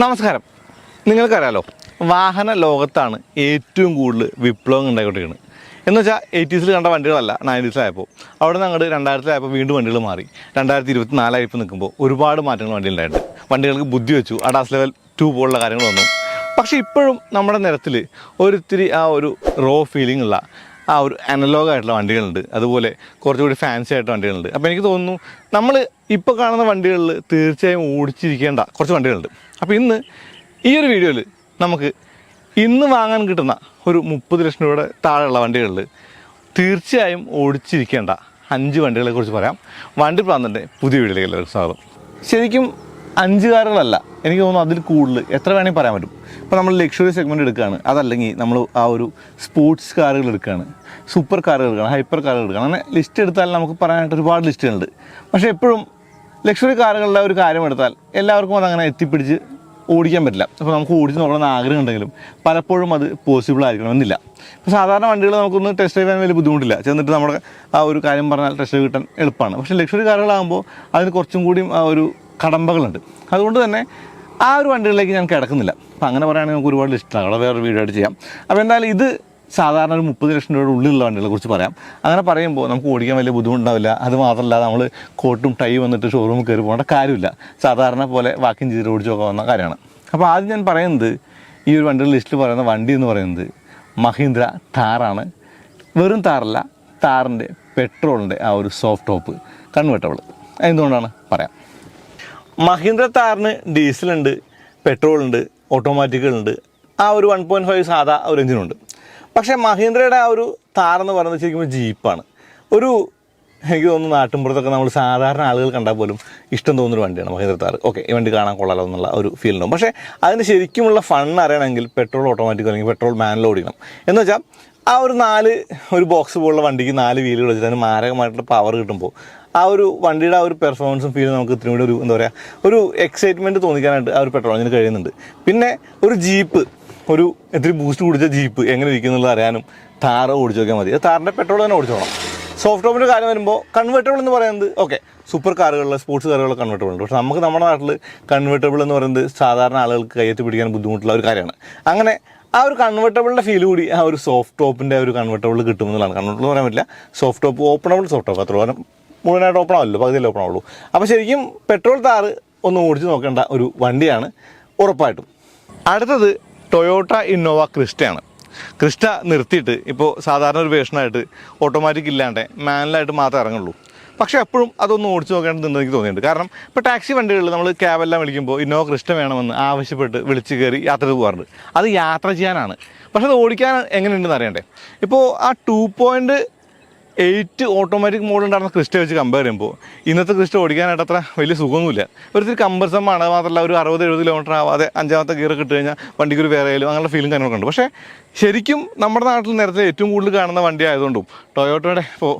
നമസ്കാരം. നിങ്ങൾക്കറിയാലോ വാഹന ലോകത്താണ് ഏറ്റവും കൂടുതൽ വിപ്ലവം ഉണ്ടായിക്കൊണ്ടിരിക്കുന്നത്. എന്ന് വെച്ചാൽ എയ്റ്റീസിൽ കണ്ട വണ്ടികളല്ല നയന്റീസിലായപ്പോൾ അവിടെ നിന്ന് അങ്ങോട്ട് രണ്ടായിരത്തിലായപ്പോൾ വീണ്ടും വണ്ടികൾ മാറി. രണ്ടായിരത്തി ഇരുപത്തി നാലായപ്പോൾ നിൽക്കുമ്പോൾ ഒരുപാട് മാറ്റങ്ങൾ വണ്ടി ഉണ്ടായിട്ടുണ്ട്. വണ്ടികൾക്ക് ബുദ്ധി വെച്ചു അഡാസ് ലെവൽ ടു പോലുള്ള കാര്യങ്ങൾ വന്നു. പക്ഷേ ഇപ്പോഴും നമ്മുടെ നിരത്തിൽ ഒരിത്തിരി ആ ഒരു റോ ഫീലിംഗ് ഉള്ള ആ ഒരു അനലോഗ് ആയിട്ടുള്ള വണ്ടികളുണ്ട്. അതുപോലെ കുറച്ചുകൂടി ഫാൻസി ആയിട്ട് വണ്ടികളുണ്ട്. അപ്പോൾ എനിക്ക് തോന്നുന്നു നമ്മൾ ഇപ്പോൾ കാണുന്ന വണ്ടികളിൽ തീർച്ചയായും ഓടിച്ചിരിക്കേണ്ട കുറച്ച് വണ്ടികളുണ്ട്. അപ്പോൾ ഇന്ന് ഈ ഒരു വീഡിയോയിൽ നമുക്ക് ഇന്ന് വാങ്ങാൻ കിട്ടുന്ന ഒരു മുപ്പത് ലക്ഷം രൂപയുടെ താഴെയുള്ള വണ്ടികളിൽ തീർച്ചയായും ഓടിച്ചിരിക്കേണ്ട അഞ്ച് വണ്ടികളെക്കുറിച്ച് പറയാം. വണ്ടി പ്രാന്തന്റെ പുതിയ വീഡിയോയിലേക്ക് എല്ലാവർക്കും സ്വാഗതം. ശരിക്കും അഞ്ച് കാറുകളല്ല എനിക്ക് തോന്നുന്നു അതിൽ കൂടുതൽ. എത്ര വേണമെങ്കിൽ പറയാൻ പറ്റും. ഇപ്പോൾ നമ്മൾ ലക്ഷറി സെഗ്മെന്റ് എടുക്കുകയാണ്. അതല്ലെങ്കിൽ നമ്മൾ ആ ഒരു സ്പോർട്സ് കാറുകൾ എടുക്കുകയാണ്. സൂപ്പർ കാറുകൾ എടുക്കുകയാണ്. ഹൈപ്പർ കാറുകൾ എടുക്കുകയാണ്. അങ്ങനെ ലിസ്റ്റ് എടുത്താൽ നമുക്ക് പറയാനായിട്ട് ഒരുപാട് ലിസ്റ്റുകളുണ്ട് പക്ഷേ എപ്പോഴും ലക്ഷറി കാറുകളുടെ ഒരു കാര്യം എടുത്താൽ എല്ലാവർക്കും അതങ്ങനെ എത്തിപ്പിടിച്ച് ഓടിക്കാൻ പറ്റില്ല. അപ്പോൾ നമുക്ക് ഓടിച്ച് നോക്കണം ആഗ്രഹം ഉണ്ടെങ്കിലും പലപ്പോഴും അത് പോസിബിൾ ആയിരിക്കണമെന്നില്ല ഇപ്പോൾ സാധാരണ വണ്ടികൾ നമുക്കൊന്ന് ടെസ്റ്റ് ഡ്രൈവ് ചെയ്യാൻ വലിയ ബുദ്ധിമുട്ടില്ല. ചെന്നിട്ട് നമ്മുടെ ആ ഒരു കാര്യം പറഞ്ഞാൽ ടെസ്റ്റ് കിട്ടാൻ എളുപ്പമാണ്. പക്ഷേ ലക്ഷറി കാറുകളാകുമ്പോൾ അതിന് കുറച്ചും കൂടിയും ആ ഒരു കടമ്പകളുണ്ട്. അതുകൊണ്ട് തന്നെ ആ ഒരു വണ്ടികളിലേക്ക് ഞാൻ കിടക്കുന്നില്ല. അപ്പോൾ അങ്ങനെ പറയുകയാണെങ്കിൽ നമുക്ക് ഒരുപാട് ഇഷ്ടമാണ് അവിടെ വേറൊരു വീഡിയോ ആയിട്ട് ചെയ്യാം. അപ്പോൾ എന്തായാലും ഇത് സാധാരണ ഒരു മുപ്പത് ലക്ഷം രൂപയുടെ ഉള്ളിലുള്ള വണ്ടികളെ കുറിച്ച് പറയാം. അങ്ങനെ പറയുമ്പോൾ നമുക്ക് ഓടിക്കാൻ വലിയ ബുദ്ധിമുട്ടുണ്ടാവില്ല. അത് മാത്രമല്ല നമ്മൾ കോട്ടും ടൈ വന്നിട്ട് ഷോറൂമിൽ കയറി പോകേണ്ട കാര്യമില്ല. സാധാരണ പോലെ വാക്കിൻ ചെയ്ത് ഓടിച്ച് നോക്കാവുന്ന കാര്യമാണ്. അപ്പോൾ ആദ്യം ഞാൻ പറയുന്നത് ഈ ഒരു വണ്ടിയുടെ ലിസ്റ്റിൽ പറയുന്ന വണ്ടി എന്ന് പറയുന്നത് മഹീന്ദ്ര താറാണ് വെറും താറല്ല താറിന്റെ പെട്രോളിന്റെ ആ ഒരു സോഫ്റ്റ് ടോപ്പ് കൺവെർട്ടബിൾ എന്തുകൊണ്ടാണ്? പറയാം. മഹീന്ദ്ര താറിന് ഡീസലുണ്ട് പെട്രോളുണ്ട് ഓട്ടോമാറ്റിക്കുകളുണ്ട്. ആ ഒരു വൺ പോയിന്റ് ഫൈവ് സാധാ ഒരു എഞ്ചിനുണ്ട്. പക്ഷേ മഹീന്ദ്രയുടെ ആ ഒരു താറെന്ന് പറയുന്നത് ശരിക്കും ജീപ്പാണ്. ഒരു എനിക്ക് തോന്നുന്നു നാട്ടിൻപുറത്തൊക്കെ നമ്മൾ സാധാരണ ആളുകൾ കണ്ടാൽ പോലും ഇഷ്ടം തോന്നുന്നൊരു വണ്ടിയാണ് മഹീന്ദ്ര താർ ഓക്കെ ഈ വണ്ടി കാണാൻ കൊള്ളാലോ എന്നുള്ള ഒരു ഫീൽ ഉണ്ടാവും. പക്ഷേ അതിന് ശരിക്കുമുള്ള ഫണ്ണ് അറിയണമെങ്കിൽ പെട്രോൾ ഓട്ടോമാറ്റിക് അല്ലെങ്കിൽ പെട്രോൾ മാനിൽ ഓടിക്കണം എന്ന് വെച്ചാൽ ആ ഒരു നാല് ഒരു ബോക്സ് പോലുള്ള വണ്ടിക്ക് നാല് വീലുകൾ വെച്ചിട്ട് അതിന് മാരകമായിട്ടുള്ള പവർ കിട്ടുമ്പോൾ ആ ഒരു വണ്ടിയുടെ ആ ഒരു പെർഫോമൻസും ഫീലും നമുക്ക് ഇത്രയും കൂടി ഒരു എന്താ പറയുക ഒരു എക്സൈറ്റ്മെന്റ് തോന്നിക്കാനായിട്ട് ആ ഒരു പെട്രോൾ എഞ്ചിന് കഴിയുന്നുണ്ട്. പിന്നെ ഒരു ജീപ്പ് ഒരു ഇത്തിരി ബൂസ്റ്റ് കുടിച്ച ജീപ്പ് എങ്ങനെ ഇരിക്കും എന്നുള്ളത് അറിയാനും താറ ഓടിച്ചു നോക്കിയാൽ മതി. താറിന്റെ പെട്രോൾ തന്നെ ഓടിച്ചോണം സോഫ്റ്റ് ടോപ്പിന്റെ കാര്യം വരുമ്പോൾ കൺവെർട്ടബിൾ എന്ന് പറയുന്നത് ഓക്കെ സൂപ്പർ കാറുകളിൽ സ്പോർട്സ് കാറുകളിൽ കൺവെർട്ടബിൾ ഉണ്ട്. പക്ഷേ നമുക്ക് നമ്മുടെ നാട്ടിൽ കൺവെർട്ടബിൾ എന്ന് പറയുന്നത് സാധാരണ ആളുകൾക്ക് കയ്യെത്തി പിടിക്കാൻ ബുദ്ധിമുട്ടുള്ള ഒരു കാര്യമാണ്. അങ്ങനെ ആ ഒരു കൺവെർട്ടബിളിന്റെ ഫീൽ കൂടി ആ ഒരു സോഫ്റ്റ് ടോപ്പിന്റെ ഒരു കൺവെർട്ടബിൾ കിട്ടുമെന്നുള്ളതാണ് കൺവെർട്ടബിൾ പറയാൻ പറ്റില്ല soft top openable soft top അത്ര മുഴുവനായിട്ട് ഓപ്പൺ ആവില്ലല്ലോ പകുതിയിൽ ഓപ്പൺ ആവുള്ളൂ. അപ്പോൾ ശരിക്കും പെട്രോൾ താറ് ഒന്ന് ഓടിച്ച് നോക്കേണ്ട ഒരു വണ്ടിയാണ് ഉറപ്പായിട്ടും. അടുത്തത് ടൊയോട്ട ഇന്നോവ ക്രിസ്റ്റയാണ്. ക്രിസ്റ്റ നിർത്തിയിട്ട് ഇപ്പോൾ സാധാരണ ഒരു വേഷനായിട്ട് ഓട്ടോമാറ്റിക് ഇല്ലാണ്ട് മാനുവലായിട്ട് മാത്രമേ ഇറങ്ങുള്ളൂ. പക്ഷേ എപ്പോഴും അതൊന്ന് ഓടിച്ച് നോക്കേണ്ടതുണ്ട് എനിക്ക് തോന്നിയിട്ടുണ്ട്. കാരണം ഇപ്പോൾ ടാക്സി വണ്ടികളിൽ നമ്മൾ ക്യാബെല്ലാം വിളിക്കുമ്പോൾ ഇന്നോവ ക്രിസ്റ്റ വേണമെന്ന് ആവശ്യപ്പെട്ട് വിളിച്ച് കയറി യാത്ര പോകാറുണ്ട്. അത് യാത്ര ചെയ്യാനാണ്. പക്ഷേ അത് ഓടിക്കാൻ എങ്ങനെയുണ്ടെന്ന് അറിയണ്ടേ? ഇപ്പോൾ ആ two point eight automatic mode ഉണ്ടായിരുന്ന ക്രിസ്റ്റ വെച്ച് കമ്പയർ ചെയ്യുമ്പോൾ ഇന്നത്തെ ക്രിസ്റ്റ ഓടിക്കാനായിട്ട് അത്ര വലിയ സുഖമൊന്നുമില്ല. ഒരിത്തിരി കമ്പർസമാണ് അത് മാത്രമല്ല ഒരു അറുപത് എഴുപത് കിലോമീറ്റർ ആവാതെ അഞ്ചാമത്തെ ഗിയർ കിട്ടി കഴിഞ്ഞാൽ വണ്ടിക്ക് ഒരു വേറെ അങ്ങനെയുള്ള ഫീലും കാര്യങ്ങളൊക്കെ ഉണ്ട്. പക്ഷേ ശരിക്കും നമ്മുടെ നാട്ടിൽ നേരത്തെ ഏറ്റവും കൂടുതൽ കാണുന്ന വണ്ടി ആയതുകൊണ്ടും ടൊയോട്ടോയുടെ ഇപ്പോൾ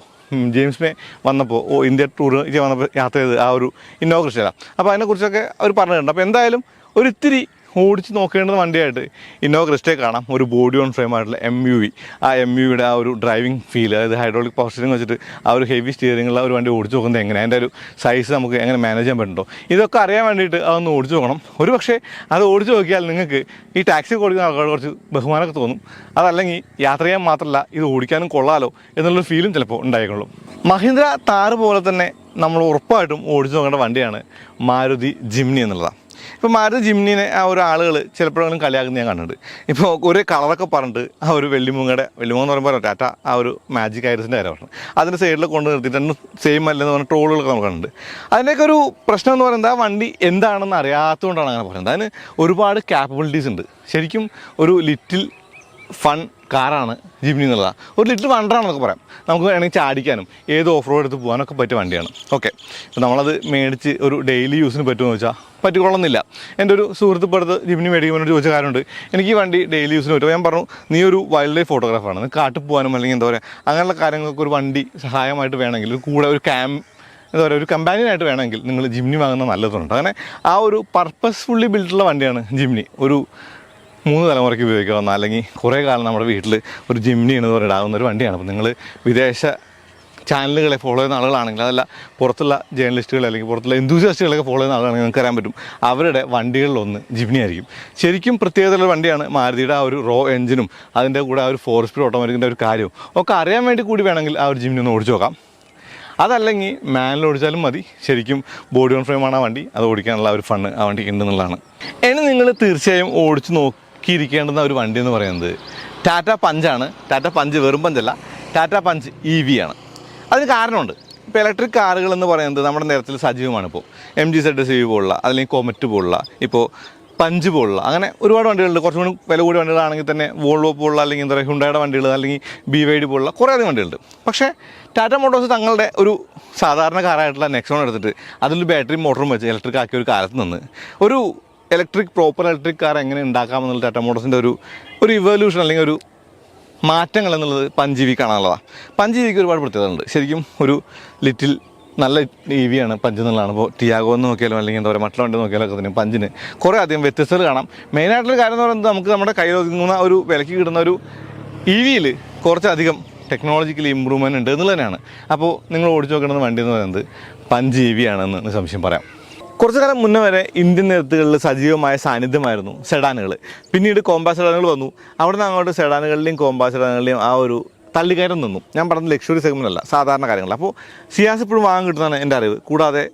ജെയിംസ് മേ വന്നപ്പോൾ ഓ ഇന്ത്യ ടൂർ വന്നപ്പോൾ യാത്ര ചെയ്ത് ആ ഒരു ഇന്നോവ ക്രിസ്റ്റലാണ് അപ്പോൾ അതിനെക്കുറിച്ചൊക്കെ അവർ പറഞ്ഞിട്ടുണ്ട്. അപ്പോൾ എന്തായാലും ഒരു ഇത്തിരി ഓടിച്ച് നോക്കേണ്ട വണ്ടിയായിട്ട് ഇന്നോവ ക്രിസ്റ്റേ കാണാം. ഒരു ബോഡി ഓൺ ഫ്രെയിം ആയിട്ടുള്ള എം യു വി ആ എം യു വിയുടെ ആ ഒരു ഡ്രൈവിംഗ് ഫീൽ അതായത് ഹൈഡ്രോളിക് പവർ സ്റ്റിയറിംഗ് വെച്ചിട്ട് ആ ഒരു ഹെവി സ്റ്റിയറിംഗുള്ള ഒരു വണ്ടി ഓടിച്ച് നോക്കുന്നത് എങ്ങനെ അതിന്റെ ഒരു സൈസ് നമുക്ക് എങ്ങനെ മാനേജ് ചെയ്യാൻ പറ്റുന്നുണ്ടോ? ഇതൊക്കെ അറിയാൻ വേണ്ടിയിട്ട് അതൊന്ന് ഓടിച്ച് നോക്കണം. ഒരു പക്ഷേ അത് ഓടിച്ച് നോക്കിയാൽ നിങ്ങൾക്ക് ഈ ടാക്സി ഓടിക്കുന്ന ആൾക്കാർ കുറച്ച് ബഹുമാനമൊക്കെ തോന്നും. അതല്ലെങ്കിൽ യാത്ര ചെയ്യാൻ മാത്രമല്ല ഇത് ഓടിക്കാനും കൊള്ളാലോ എന്നുള്ളൊരു ഫീലും ചിലപ്പോൾ ഉണ്ടായിക്കൊള്ളും. മഹീന്ദ്ര താറ് പോലെ തന്നെ നമ്മൾ ഉറപ്പായിട്ടും ഓടിച്ച് നോക്കേണ്ട വണ്ടിയാണ് മാരുതി ജിംനി എന്നുള്ളതാണ്. ഇപ്പോൾ മാരുതി ജിംനിനെ ആ ഒരു ആളുകൾ ചിലപ്പോഴെങ്കിലും കളിയാക്കുന്ന ഞാൻ കണ്ടിട്ടുണ്ട്. ഇപ്പോൾ ഒരു കളറൊക്കെ പറഞ്ഞിട്ട് ആ ഒരു വെള്ളിമുങ്ങയുടെ വെള്ളിമുങ്ങ എന്ന് പറയുമ്പോൾ ടാറ്റ ആ ഒരു മാജിക് ഐറിസിന്റെ കാര്യം പറഞ്ഞു. അതിന്റെ സൈഡിൽ കൊണ്ട് നിർത്തിയിട്ട് സെയിം അല്ലെന്ന് പറഞ്ഞ ട്രോളുകളൊക്കെ നമുക്ക് കണ്ടിട്ടുണ്ട്. അതിന്റെയൊക്കെ ഒരു പ്രശ്നം എന്ന് പറയുന്നത് ആ വണ്ടി എന്താണെന്ന് അറിയാത്തതുകൊണ്ടാണ് അങ്ങനെ പറയുന്നത്. അതിന് ഒരുപാട് ക്യാപ്പബിലിറ്റീസ് ഉണ്ട്. ശരിക്കും ഒരു ലിറ്റിൽ ഫൺ കാറാണ് ജിംനി എന്നുള്ളതാണ് ഒരു ലിറ്റർ വണ്ടറാണെന്നൊക്കെ പറയാം. നമുക്ക് വേണമെങ്കിൽ ചാടിക്കാനും ഏത് ഓഫ് റോഡ് എടുത്ത് പോകാനൊക്കെ പറ്റിയ വണ്ടിയാണ്. ഓക്കെ. അപ്പോൾ നമ്മളത് മേടിച്ച് ഒരു ഡെയിലി യൂസിന് പറ്റുമെന്ന് വെച്ചാൽ പറ്റിക്കൊള്ളുന്നില്ല എന്റെ ഒരു സുഹൃത്ത് ഇപ്പോൾ ജിമിനി മേടിക്കുമ്പോൾ ചോദിച്ച കാര്യമുണ്ട് എനിക്ക് ഈ വണ്ടി ഡെയിലി യൂസിന് പറ്റും ഞാൻ പറഞ്ഞു നീ ഒരു വൈൽഡ് ലൈഫ് ഫോട്ടോഗ്രാഫാണ് കാട്ടിൽ പോകാനും അല്ലെങ്കിൽ എന്താ പറയുക അങ്ങനെയുള്ള കാര്യങ്ങൾക്ക് ഒരു വണ്ടി സഹായമായിട്ട് വേണമെങ്കിൽ കൂടെ ഒരു ക്യാം എന്താ പറയുക ഒരു കമ്പാനിയനായിട്ട് വേണമെങ്കിൽ നിങ്ങൾ ജിംനി വാങ്ങുന്നത് നല്ലതുണ്ട്. അങ്ങനെ ആ ഒരു പർപ്പസ്ഫുള്ളി ബിൽഡുള്ള വണ്ടിയാണ് ജിംനി ഒരു മൂന്ന് തലമുറയ്ക്ക് ഉപയോഗിക്കാവുന്ന അല്ലെങ്കിൽ കുറേ കാലം നമ്മുടെ വീട്ടിൽ ഒരു ജിംനി എന്ന് പറയുന്ന ഒരു വണ്ടിയാണ്. അപ്പോൾ നിങ്ങൾ വിദേശ ചാനലുകളെ ഫോളോ ചെയ്യുന്ന ആളുകളാണെങ്കിൽ അതല്ല പുറത്തുള്ള ജേർണലിസ്റ്റുകളെ അല്ലെങ്കിൽ പുറത്തുള്ള എന്തൂസിയാസ്റ്റുകളൊക്കെ ഫോളോ ചെയ്യുന്ന ആളുകളാണെങ്കിൽ നിങ്ങൾക്ക് അറിയാൻ പറ്റും അവരുടെ വണ്ടികളിലൊന്ന് ജിംനി ആയിരിക്കും. ശരിക്കും പ്രത്യേകതയുള്ള വണ്ടിയാണ് മാരുതിയുടെ ആ ഒരു റോ എഞ്ചിനും അതിന്റെ കൂടെ ആ ഒരു ഫോർ സ്പീഡ് ഓട്ടോമാറ്റിക്കിന്റെ ഒരു കാര്യവും. ഒക്കെ അറിയാൻ വേണ്ടി കൂടി വേണമെങ്കിൽ ആ ഒരു ജിമ്നി ഒന്ന് ഓടിച്ചു നോക്കാം. അതല്ലെങ്കിൽ മാനിൽ ഓടിച്ചാലും മതി. ശരിക്കും ബോഡി ഓൺ ഫ്രെയിമാണ് ആ വണ്ടി. അത് ഓടിക്കാനുള്ള ഒരു ഫണ്ണ് ആ വണ്ടിക്ക് ഉണ്ടെന്നുള്ളതാണ്. ഇനി നിങ്ങൾ തീർച്ചയായും ഓടിച്ച് നോക്കിയിരിക്കേണ്ടുന്ന ഒരു വണ്ടി എന്ന് പറയുന്നത് ടാറ്റ പഞ്ചാണ്. ടാറ്റ പഞ്ച് വെറും പഞ്ചല്ല. ടാറ്റ പഞ്ച് ഇ വി ആണ്. അതിന് കാരണമുണ്ട്. ഇപ്പോൾ ഇലക്ട്രിക് കാറുകൾ എന്ന് പറയുന്നത് നമ്മുടെ നേരത്തിൽ സജീവമാണ് ഇപ്പോൾ. M G Z C V പോലുള്ള അല്ലെങ്കിൽ കോമറ്റ് പോലുള്ള ഇപ്പോൾ പഞ്ച് പോലുള്ള അങ്ങനെ ഒരുപാട് വണ്ടികളുണ്ട്. കുറച്ചും കൂടി വില കൂടിയ വണ്ടികളാണെങ്കിൽ തന്നെ വോൾവോ പോലുള്ള അല്ലെങ്കിൽ എന്താ പറയുക ഹുണ്ടായുടെ വണ്ടികൾ അല്ലെങ്കിൽ ബി വൈ ഡി പോലുള്ള കുറേ അധികം വണ്ടികളുണ്ട്. പക്ഷേ ടാറ്റ മോട്ടോഴ്സ് തങ്ങളുടെ ഒരു സാധാരണ കാറായിട്ടുള്ള നെക്സോൺ എടുത്തിട്ട് അതിൽ ബാറ്ററി മോട്ടറും വെച്ച് ഇലക്ട്രിക് ആക്കിയ ഒരു കാലത്ത് നിന്ന് ഒരു ഇലക്ട്രിക് പ്രോപ്പർ ഇലക്ട്രിക് കാർ എങ്ങനെ ഉണ്ടാക്കാമെന്നുള്ള ടാറ്റ മോട്ടോഴ്സിന്റെ ഒരു ഒരു ഇവല്യൂഷൻ അല്ലെങ്കിൽ ഒരു മാറ്റങ്ങൾ എന്നുള്ളത് പഞ്ച് കാണാനുള്ളതാണ് പഞ്ച് വിക്ക് ഒരുപാട് പ്രത്യേകതകളുണ്ട് ശരിക്കും ഒരു ലിറ്റിൽ നല്ല ഇ വി ആണ് പഞ്ച് എന്നുള്ളതാണ്. ഇപ്പോൾ ടിയാഗോ എന്ന് നോക്കിയാലും അല്ലെങ്കിൽ എന്താ പറയുക മറ്റുള്ള വണ്ടി നോക്കിയാലും ഒക്കെ തന്നെ പഞ്ചിന് കുറേ അധികം വ്യത്യസ്തത കാണാം. മെയിനായിട്ടുള്ള കാര്യം എന്ന് പറയുന്നത് നമുക്ക് നമ്മുടെ കയ്യിൽ ഒതുങ്ങുന്ന ഒരു വിലക്ക് കിട്ടുന്ന ഒരു ഇ വിയിൽ കുറച്ചധികം ടെക്നോളജിക്കലി ഇമ്പ്രൂവ്മെന്റ് ഉണ്ട് എന്നുള്ളത് തന്നെയാണ്. അപ്പോൾ നിങ്ങൾ ഓടിച്ചു നോക്കേണ്ടുന്ന വണ്ടി എന്ന് പറയുന്നത് പഞ്ച് ഇ വി ആണെന്ന് സംശയം പറയാം. കുറച്ചു കാലം മുന്നേ വരെ ഇന്ത്യൻ നിരത്തുകളിൽ സജീവമായ സാന്നിധ്യമായിരുന്നു സെഡാനുകൾ പിന്നീട് കോമ്പാ സെഡാനുകൾ വന്നു. അവിടെ നിന്ന് അങ്ങോട്ട് സെഡാനുകളിലെയും കോമ്പാ സെഡാനുകളിലെയും ആ ഒരു തള്ളിക്കയറ്റം നിന്നു. ഞാൻ പറഞ്ഞ ലക്ഷറി സെഗ്മെന്റ് അല്ല സാധാരണ കാര്യങ്ങൾ അപ്പോൾ സിയാസ് ഇപ്പോഴും വാങ്ങാൻ കിട്ടുന്നതാണ് എന്റെ അറിവ്. കൂടാതെ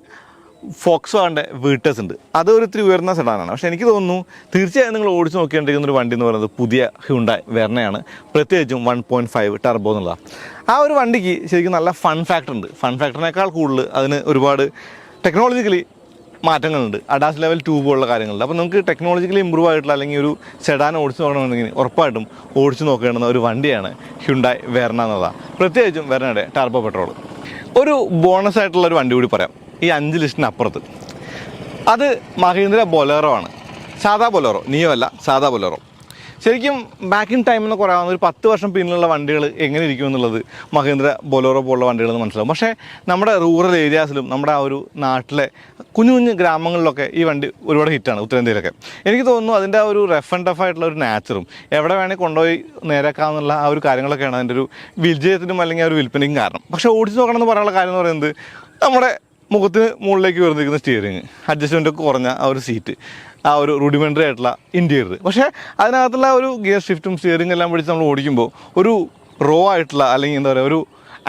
ഫോക്സ് വാന്റെ വീട്ടേഴ്സ് ഉണ്ട്. അത് ഒരു ഇത്തിരി ഉയർന്ന സെഡാനാണ്. പക്ഷേ എനിക്ക് തോന്നുന്നു തീർച്ചയായും നിങ്ങൾ ഓടിച്ച് നോക്കിക്കൊണ്ടിരിക്കുന്ന ഒരു വണ്ടി എന്ന് പറയുന്നത് പുതിയ ഹ്യുണ്ടായി വെർണയാണ്. പ്രത്യേകിച്ചും വൺ പോയിന്റ് ഫൈവ് ടർബോ എന്നുള്ളതാണ്. ആ ഒരു വണ്ടിക്ക് ശരിക്കും നല്ല ഫൺ ഫാക്ടർ ഉണ്ട്. ഫൺ ഫാക്ടറിനേക്കാൾ കൂടുതൽ അതിന് ഒരുപാട് ടെക്നോളജിക്കലി മാറ്റങ്ങളുണ്ട്. അഡാസ് ലെവൽ ടൂ പോലുള്ള കാര്യങ്ങളുണ്ട്. അപ്പോൾ നമുക്ക് ടെക്നോളജിക്കലി ഇമ്പ്രൂവ് ആയിട്ടുള്ള അല്ലെങ്കിൽ ഒരു സെഡാൻ ഓടിച്ച് നോക്കണമെന്നുണ്ടെങ്കിൽ ഉറപ്പായിട്ടും ഓടിച്ച് നോക്കേണ്ടുന്ന ഒരു വണ്ടിയാണ് ഹ്യുണ്ടായി വെർണ എന്നുള്ളതാണ് പ്രത്യേകിച്ചും വെർണയുടെ ടാർബോ പെട്രോൾ ഒരു ബോണസ് ആയിട്ടുള്ള ഒരു വണ്ടി കൂടി പറയാം. ഈ അഞ്ച് ലിസ്റ്റിന് അപ്പുറത്ത് അത് മഹീന്ദ്ര ബൊലേറോ ആണ്. സാധാ ബൊലേറോ നിയോ അല്ല സാധാ ബൊലേറോ ശരിക്കും ബാക്ക് ഇൻ ടൈം എന്ന് പറയാവുന്ന ഒരു പത്ത് വർഷം പിന്നിലുള്ള വണ്ടികൾ എങ്ങനെ ഇരിക്കും എന്നുള്ളത് മഹേന്ദ്ര ബൊലോറോ പോലുള്ള വണ്ടികൾ എന്ന് മനസ്സിലാവും. പക്ഷേ നമ്മുടെ റൂറൽ ഏരിയാസിലും നമ്മുടെ ആ ഒരു നാട്ടിലെ കുഞ്ഞു കുഞ്ഞു ഗ്രാമങ്ങളിലൊക്കെ ഈ വണ്ടി ഒരുപാട് ഹിറ്റാണ് ഉത്തരേന്ത്യയിലൊക്കെ. എനിക്ക് തോന്നുന്നു അതിന്റെ ആ ഒരു റഫ് ആൻഡ് ടഫ് ആയിട്ടുള്ള ഒരു നാച്ചറും എവിടെ വേണമെങ്കിൽ കൊണ്ടുപോയി നേരാക്കാമെന്നുള്ള ആ ഒരു കാര്യങ്ങളൊക്കെയാണ് അതിന്റെ ഒരു വിജയത്തിനും അല്ലെങ്കിൽ ആ ഒരു വിൽപ്പനയ്ക്കും കാരണം. പക്ഷേ ഓടിച്ച് നോക്കണം എന്ന് പറയാനുള്ള കാര്യം എന്ന് പറയുന്നത് നമ്മുടെ മുഖത്തിന് മുകളിലേക്ക് വരുന്നിരിക്കുന്ന സ്റ്റിയറിങ് അഡ്ജസ്റ്റ്മെന്റ് ഒക്കെ കുറഞ്ഞ ആ ഒരു സീറ്റ് ആ ഒരു റുഡിമെന്ററി ആയിട്ടുള്ള ഇന്റീരിയർ പക്ഷേ അതിനകത്തുള്ള ഒരു ഗിയർ ഷിഫ്റ്റും സ്റ്റിയറിംഗ് എല്ലാം പിടിച്ച് നമ്മൾ ഓടിക്കുമ്പോൾ ഒരു റോ ആയിട്ടുള്ള അല്ലെങ്കിൽ എന്താ പറയുക ഒരു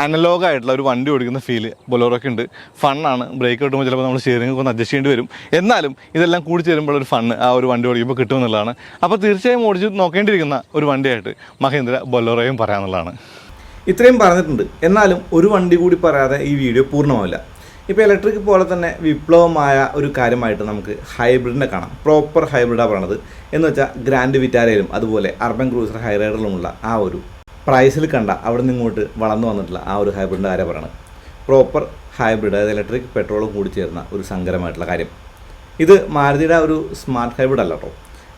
അനലോഗ് ആയിട്ടുള്ള ഒരു വണ്ടി ഓടിക്കുന്ന ഫീൽ ബൊലോറൊക്കെ ഉണ്ട്. ഫണ്ണാണ് ബ്രേക്ക് കിട്ടുമ്പോൾ ചിലപ്പോൾ നമ്മൾ സ്റ്റിയറിംഗ് ഒന്ന് അഡ്ജസ്റ്റ് ചെയ്യേണ്ടി വരും. എന്നാലും ഇതെല്ലാം കൂടി ചേരുമ്പോൾ ഒരു ഫണ്ണ് ആ ഒരു വണ്ടി ഓടിക്കുമ്പോൾ കിട്ടുമെന്നുള്ളതാണ് അപ്പോൾ തീർച്ചയായും ഓടിച്ച് നോക്കേണ്ടിയിരിക്കുന്ന ഒരു വണ്ടിയായിട്ട് മഹേന്ദ്ര ബൊലോറയും പറയാമെന്നുള്ളതാണ്. ഇത്രയും പറഞ്ഞിട്ടുണ്ട്. എന്നാലും ഒരു വണ്ടി കൂടി പറയാതെ ഈ വീഡിയോ പൂർണമാവില്ല. ഇപ്പോൾ ഇലക്ട്രിക് പോലെ തന്നെ വിപ്ലവമായ ഒരു കാര്യമായിട്ട് നമുക്ക് ഹൈബ്രിഡിനെ കാണാം. പ്രോപ്പർ ഹൈബ്രിഡാണ് പറയണത്. എന്ന് വെച്ചാൽ ഗ്രാൻഡ് വിറ്റാരയിലും അതുപോലെ അർബൻ ക്രൂസർ ഹൈറൈഡറിലുമുള്ള ആ ഒരു പ്രൈസിൽ കണ്ട അവിടെ നിന്ന് ഇങ്ങോട്ട് വളർന്നു വന്നിട്ടുള്ള ആ ഒരു ഹൈബ്രിഡിന്റെ കാര്യം പറയണത്. പ്രോപ്പർ ഹൈബ്രിഡ് അതായത് ഇലക്ട്രിക് പെട്രോളും കൂടി ചേർന്ന ഒരു സങ്കരമായിട്ടുള്ള കാര്യം. ഇത് മാരുതിയുടെ ഒരു സ്മാർട്ട് ഹൈബ്രിഡ് അല്ല കേട്ടോ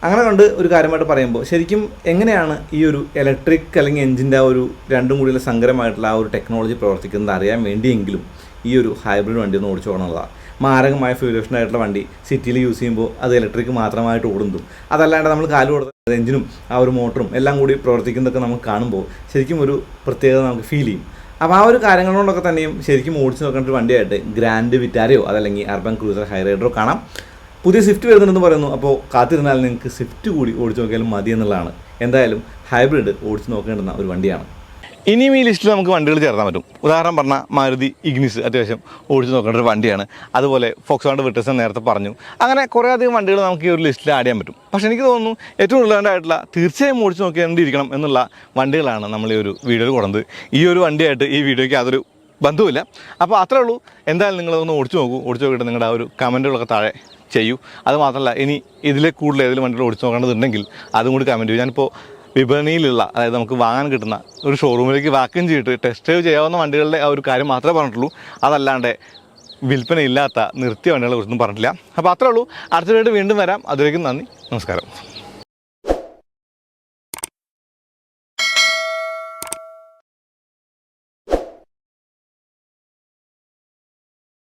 അങ്ങനെ കണ്ട് ഒരു കാര്യമായിട്ട് പറയുമ്പോൾ ശരിക്കും എങ്ങനെയാണ് ഈ ഒരു ഇലക്ട്രിക് അല്ലെങ്കിൽ എഞ്ചിന്റെ ആ ഒരു രണ്ടും കൂടിയുള്ള സങ്കരമായിട്ടുള്ള ആ ഒരു ടെക്നോളജി പ്രവർത്തിക്കുന്നത് അറിയാൻ വേണ്ടിയെങ്കിലും ഈ ഒരു ഹൈബ്രിഡ് വണ്ടി ഒന്ന് ഓടിച്ചു പോകണമെന്നുള്ളതാണ് മാരകമായ ഫ്യൂൽ ആയിട്ടുള്ള വണ്ടി സിറ്റിയിൽ യൂസ് ചെയ്യുമ്പോൾ അത് ഇലക്ട്രിക് മാത്രമായിട്ട് ഓടുന്നതും. അതല്ലാണ്ട് നമ്മൾ കാൽ കൊടുത്ത എഞ്ചിനും ആ ഒരു മോട്ടറും എല്ലാം കൂടി പ്രവർത്തിക്കുന്നതൊക്കെ നമുക്ക് കാണുമ്പോൾ ശരിക്കും ഒരു പ്രത്യേകത നമുക്ക് ഫീൽ ചെയ്യും. അപ്പോൾ ആ ഒരു കാര്യങ്ങൾ കൊണ്ടൊക്കെ തന്നെയും ശരിക്കും ഓടിച്ചു നോക്കേണ്ട ഒരു വണ്ടിയായിട്ട് ഗ്രാൻഡ് വിറ്റാരയോ അതല്ലെങ്കിൽ അർബൻ ക്രൂസർ ഹൈറൈഡറോ കാണാം. പുതിയ സ്വിഫ്റ്റ് വരുന്നുണ്ടെന്ന് പറയുന്നു. അപ്പോൾ കാത്തിരുന്നാൽ നിങ്ങൾക്ക് സ്വിഫ്റ്റ് കൂടി ഓടിച്ചു നോക്കിയാലും മതി എന്നുള്ളതാണ്. എന്തായാലും ഹൈബ്രിഡ് ഓടിച്ചു നോക്കേണ്ടുന്ന ഒരു വണ്ടിയാണ്. ഇനിയും ഈ ലിസ്റ്റിൽ നമുക്ക് വണ്ടികൾ ചേർക്കാൻ പറ്റും. ഉദാഹരണം പറഞ്ഞാൽ മാരുതി ഇഗ്നിസ് അത്യാവശ്യം ഓടിച്ചു നോക്കേണ്ട ഒരു വണ്ടിയാണ്. അതുപോലെ ഫോക്സ് വാണ്ട് വിട്ടസ് നേരത്തെ പറഞ്ഞു. അങ്ങനെ കുറേ അധികം വണ്ടികൾ നമുക്ക് ഈ ഒരു ലിസ്റ്റിൽ ആഡ് ചെയ്യാൻ പറ്റും. പക്ഷേ എനിക്ക് തോന്നുന്നു ഏറ്റവും ഉള്ളതായിട്ടുള്ള തീർച്ചയായും ഓടിച്ചു നോക്കേണ്ടിയിരിക്കണം എന്നുള്ള വണ്ടികളാണ് നമ്മൾ ഈ ഒരു വീഡിയോയിൽ കൊടുത്തത് ഈ ഒരു വണ്ടിയായിട്ട് ഈ വീഡിയോയ്ക്ക് അതൊരു ബന്ധമില്ല അപ്പോൾ അത്രേ ഉള്ളൂ. എന്തായാലും നിങ്ങളൊന്ന് ഓടിച്ചു നോക്കൂ. ഓടിച്ചു നോക്കിയിട്ട് നിങ്ങളുടെ ആ ഒരു കമന്റുകളൊക്കെ താഴെ ചെയ്യൂ. അതുമാത്രമല്ല ഇനി ഇതിലെ കൂടുതൽ ഏതെങ്കിലും വണ്ടികൾ ഓടിച്ചു നോക്കേണ്ടതുണ്ടെങ്കിൽ അതും കൂടി കമന്റ് ചെയ്യും. ഞാനിപ്പോൾ വിപണിയിലുള്ള അതായത് നമുക്ക് വാങ്ങാൻ കിട്ടുന്ന ഒരു ഷോറൂമിലേക്ക് വാക്കും ചെയ്തിട്ട് ടെസ്റ്റ് ഡ്രൈവ് ചെയ്യാവുന്ന വണ്ടികളുടെ ആ ഒരു കാര്യം മാത്രമേ പറഞ്ഞിട്ടുള്ളൂ. അതല്ലാണ്ട് വിൽപ്പനയില്ലാത്ത നിർത്തിയ വണ്ടികളെ കുറിച്ചൊന്നും പറഞ്ഞിട്ടില്ല. അപ്പോൾ അത്രേ ഉള്ളൂ. അടുത്തതായിട്ട് വീണ്ടും വരാം. അതിലേക്കും നന്ദി. നമസ്കാരം.